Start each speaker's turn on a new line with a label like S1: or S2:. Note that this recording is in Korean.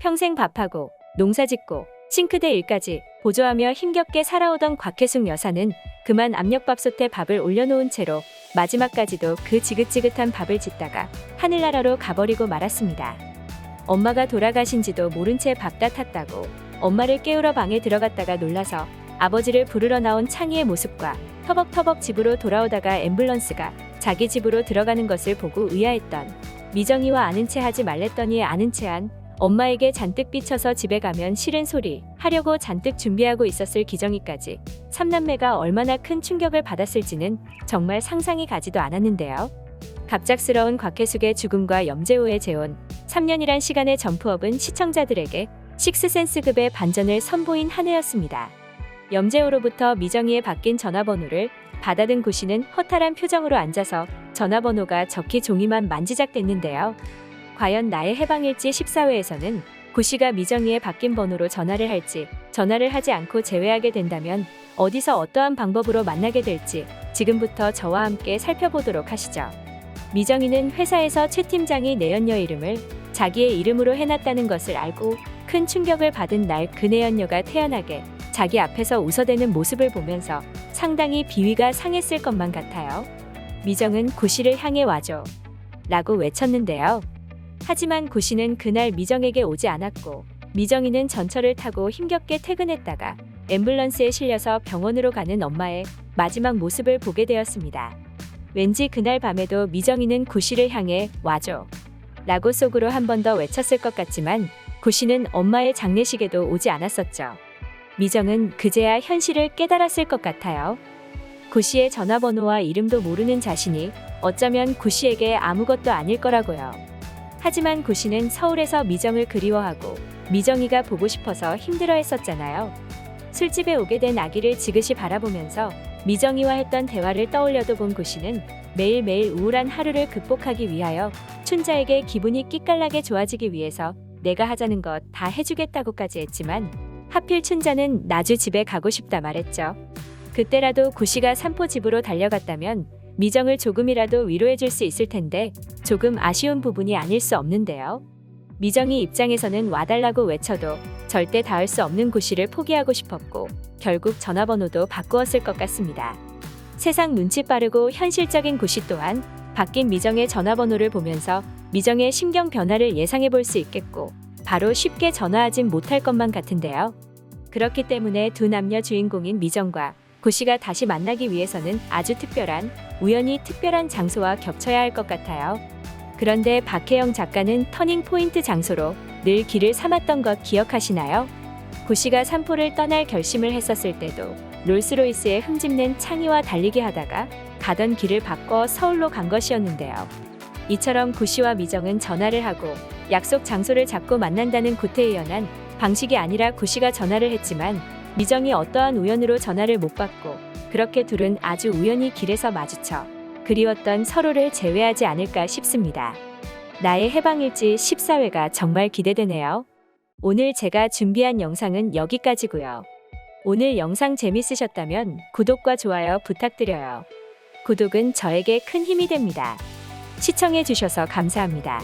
S1: 평생 밥하고 농사짓고 싱크대 일까지 보조하며 힘겹게 살아오던 곽혜숙 여사는 그만 압력밥솥에 밥을 올려놓은 채로 마지막까지도 그 지긋지긋한 밥을 짓다가 하늘나라로 가버리고 말았습니다. 엄마가 돌아가신지도 모른 채 밥다 탔다고 엄마를 깨우러 방에 들어갔다가 놀라서 아버지를 부르러 나온 창희의 모습과 터벅터벅 집으로 돌아오다가 앰뷸런스가 자기 집으로 들어가는 것을 보고 의아했던 미정이와 아는 체 하지 말랬더니 아는 체한 엄마에게 잔뜩 삐쳐서 집에 가면 싫은 소리 하려고 잔뜩 준비하고 있었을 기정이까지 삼남매가 얼마나 큰 충격을 받았을지는 정말 상상이 가지도 않았는데요. 갑작스러운 곽혜숙의 죽음과 염재호의 재혼, 3년이란 시간의 점프업은 시청자들에게 식스센스급의 반전을 선보인 한 해였습니다. 염재호로부터 미정이의 바뀐 전화번호를 받아든 구씨는 허탈한 표정으로 앉아서 전화번호가 적히 종이만 만지작댔는데요. 과연 나의 해방일지 14회에서는 구씨가 미정이의 바뀐 번호로 전화를 할지 전화를 하지 않고 제외하게 된다면 어디서 어떠한 방법으로 만나게 될지 지금부터 저와 함께 살펴보도록 하시죠. 미정이는 회사에서 최 팀장이 내연녀 이름을 자기의 이름으로 해놨다는 것을 알고 큰 충격을 받은 날 그 내연녀가 태연하게 자기 앞에서 웃어대는 모습을 보면서 상당히 비위가 상했을 것만 같아요. 미정은 구씨를 향해 와줘. 라고 외쳤는데요. 하지만 구씨는 그날 미정에게 오지 않았고 미정이는 전철을 타고 힘겹게 퇴근했다가 앰뷸런스에 실려서 병원으로 가는 엄마의 마지막 모습을 보게 되었습니다. 왠지 그날 밤에도 미정이는 구씨를 향해 와줘. 라고 속으로 한 번 더 외쳤을 것 같지만 구씨는 엄마의 장례식에도 오지 않았었죠. 미정은 그제야 현실을 깨달았을 것 같아요. 구씨의 전화번호와 이름도 모르는 자신이 어쩌면 구씨에게 아무것도 아닐 거라고요. 하지만 구씨는 서울에서 미정을 그리워하고 미정이가 보고 싶어서 힘들어 했었잖아요. 술집에 오게 된 아기를 지그시 바라보면서 미정이와 했던 대화를 떠올려도 본 구씨는 매일매일 우울한 하루를 극복하기 위하여 춘자에게 기분이 끼깔나게 좋아지기 위해서 내가 하자는 것 다 해주겠다고까지 했지만 하필 춘자는 나주 집에 가고 싶다 말했죠. 그때라도 구씨가 삼포 집으로 달려갔다면 미정을 조금이라도 위로해 줄 수 있을 텐데 조금 아쉬운 부분이 아닐 수 없는데요. 미정이 입장에서는 와달라고 외쳐도 절대 닿을 수 없는 구씨를 포기하고 싶었고 결국 전화번호도 바꾸었을 것 같습니다. 세상 눈치 빠르고 현실적인 구씨 또한 바뀐 미정의 전화번호를 보면서 미정의 심경 변화를 예상해 볼 수 있겠고 바로 쉽게 전화하진 못할 것만 같은데요. 그렇기 때문에 두 남녀 주인공인 미정과 구 씨가 다시 만나기 위해서는 아주 특별한 우연히 특별한 장소와 겹쳐야 할 것 같아요. 그런데 박혜영 작가는 터닝 포인트 장소로 늘 길을 삼았던 것 기억하시나요? 구 씨가 삼포를 떠날 결심을 했었을 때도 롤스로이스에 흠집낸 창희와 달리기 하다가 가던 길을 바꿔 서울로 간 것이었는데요. 이처럼 구 씨와 미정은 전화를 하고 약속 장소를 잡고 만난다는 구태의연한 방식이 아니라 구 씨가 전화를 했지만 미정이 어떠한 우연으로 전화를 못 받고 그렇게 둘은 아주 우연히 길에서 마주쳐 그리웠던 서로를 제외하지 않을까 싶습니다. 나의 해방일지 14회가 정말 기대되네요. 오늘 제가 준비한 영상은 여기까지고요. 오늘 영상 재밌으셨다면 구독과 좋아요 부탁드려요. 구독은 저에게 큰 힘이 됩니다. 시청해주셔서 감사합니다.